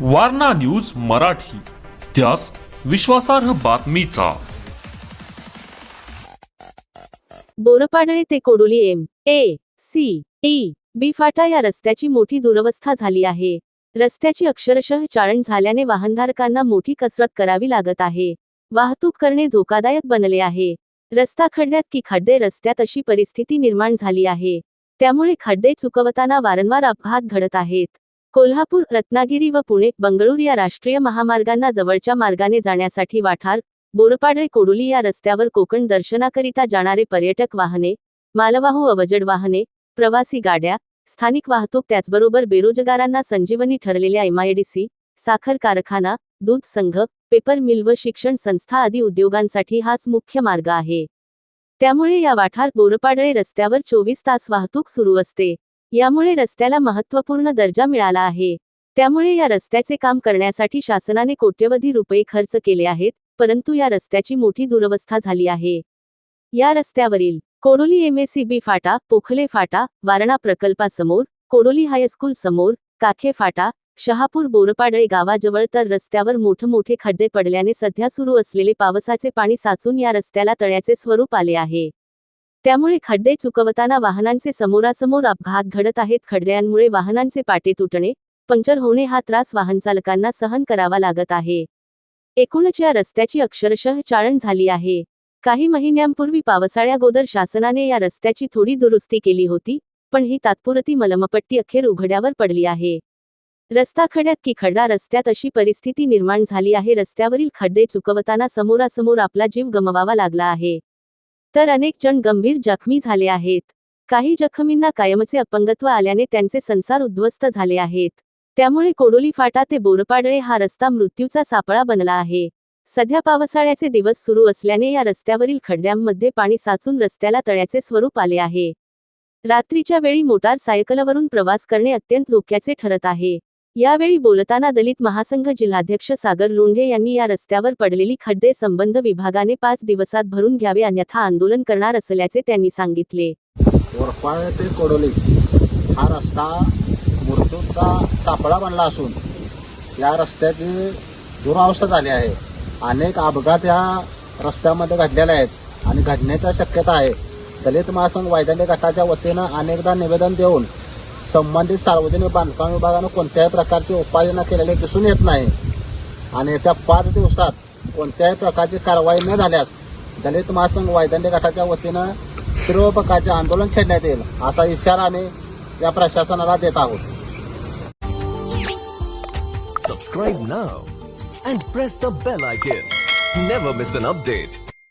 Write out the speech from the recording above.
Warna news Marathi. त्यास विश्वासार्ह बातमीचा. बोरपाडळे ते Kodoli M A C E B फाटा या रस्त्याची मोठी दुरवस्था झाली आहे. रस्त्याची अक्षरशः चाळण झाल्याने वाहनधारकांना मोठी कसरत करावी लागत आहे. वाहतूक करणे धोकादायक बनले आहे. रस्ता खड्ड्यात की खड्डे रस्त्यात अशी परिस्थिती निर्माण झाली आहे. त्यामुळे खड्डे चुकवताना वारंवार अपघात घडत आहेत. कोल्हापूर रत्नागिरी व पुणे बंगळूर या राष्ट्रीय महामार्गांना जवळच्या मार्गाने जाण्यासाठी वाठार बोरपाडळे कोडुली या रस्त्यावर कोकण दर्शनाकरिता जाणारे पर्यटक वाहने मालवाहू अवजड वाहने प्रवासी गाड्या स्थानिक वाहतूक त्याचबरोबर बेरोजगारांना संजीवनी ठरलेल्या एमआयडीसी साखर कारखाना दूध संघ पेपर मिल व शिक्षण संस्था आदी उद्योगांसाठी हाच मुख्य मार्ग आहे. त्यामुळे या वाठार बोरपाडळे रस्त्यावर चोवीस तास वाहतूक सुरू असते. यामुळे रस्त्याला महत्त्वपूर्ण दर्जा मिळाला आहे. त्यामुळे या रस्त्याचे काम करण्यासाठी शासनाने कोट्यवधी रुपये खर्च केले आहेत परंतु या रस्त्याची मोठी दुरवस्था झाली आहे. या रस्त्यावरील कोडोली एमएसीबी फाटा पोखले फाटा वारणा प्रकल्पासमोर कोडोली हायस्कूल समोर काखे फाटा शहापूर बोरपाडळे गावाजवळ तर रस्त्यावर मोठमोठे खड्डे पडल्याने सध्या सुरू असलेले पावसाचे पाणी साचून या रस्त्याला तळ्याचे स्वरूप आले आहे. त्यामुळे खड्डे चुकवताना वाहनांचे समोरासमोर अपघात घडत आहेत. खड्ड्यांमुळे वाहनांचे पाटे तुटणे पंक्चर होणे हा त्रास वाहनचालकांना सहन करावा लागत आहे. एकूणच या रस्त्याची अक्षरशः चाळण झाली आहे. काही महिन्यांपूर्वी पावसाळ्यागोदर शासनाने या रस्त्याची थोडी दुरुस्ती केली होती पण ही तात्पुरती मलमपट्टी अखेर उघड्यावर पडली आहे. रस्ता खड्यात की खड्डा रस्त्यात अशी परिस्थिती निर्माण झाली आहे. रस्त्यावरील खड्डे चुकवताना समोरासमोर आपला जीव गमवावा लागला आहे. तर अनेक जण गंभीर जखमी झाले आहेत. काही जखमींना कायमचे अपंगत्व आल्याने त्यांचे संसार उद्ध्वस्त झाले आहेत. त्यामुळे कोडोली फाटा ते बोरपाडळे हा रस्ता मृत्यूचा सापळा बनला आहे. सध्या पावसाळ्याचे दिवस सुरू असल्याने या रस्त्यावरील खड्ड्यांमध्ये पाणी साचून रस्त्याला तळ्याचे स्वरूप आले आहे. रात्रीच्या वेळी मोटार सायकलवरून प्रवास करणे अत्यंत धोक्याचे ठरत आहे. यावेळी बोलताना दलित महासंघ जिल्हाध्यक्ष सागर लोंढे यांनी या रस्त्यावर पडलेली खड्डे संबंध विभागाने पाच दिवसात भरून घ्यावे अन्यथा आंदोलन करणार असल्याचे त्यांनी सांगितले. ते कोडोली हा रस्ता मृत्यूचा सापळा बनला असून या रस्त्याची दुरावस्था झाली आहे. अनेक अपघात या रस्त्यामध्ये घडलेले आहेत आणि घडण्याच्या शक्यता आहे. दलित महासंघ वैद्यालय गटाच्या वतीनं अनेकदा निवेदन देऊन संबंधित सार्वजनिक बांधकाम विभागानं कोणत्याही प्रकारची उपाययोजना केलेली दिसून येत नाही आणि येत्या पाच दिवसात कोणत्याही प्रकारची कारवाई न झाल्यास दलित महासंघ वैधानिक गटाच्या वतीनं सर्व प्रकारचे आंदोलन छेडण्यात येईल असा इशारा आम्ही या प्रशासनाला देत आहोत Subscribe now and press the bell icon. Never miss an update.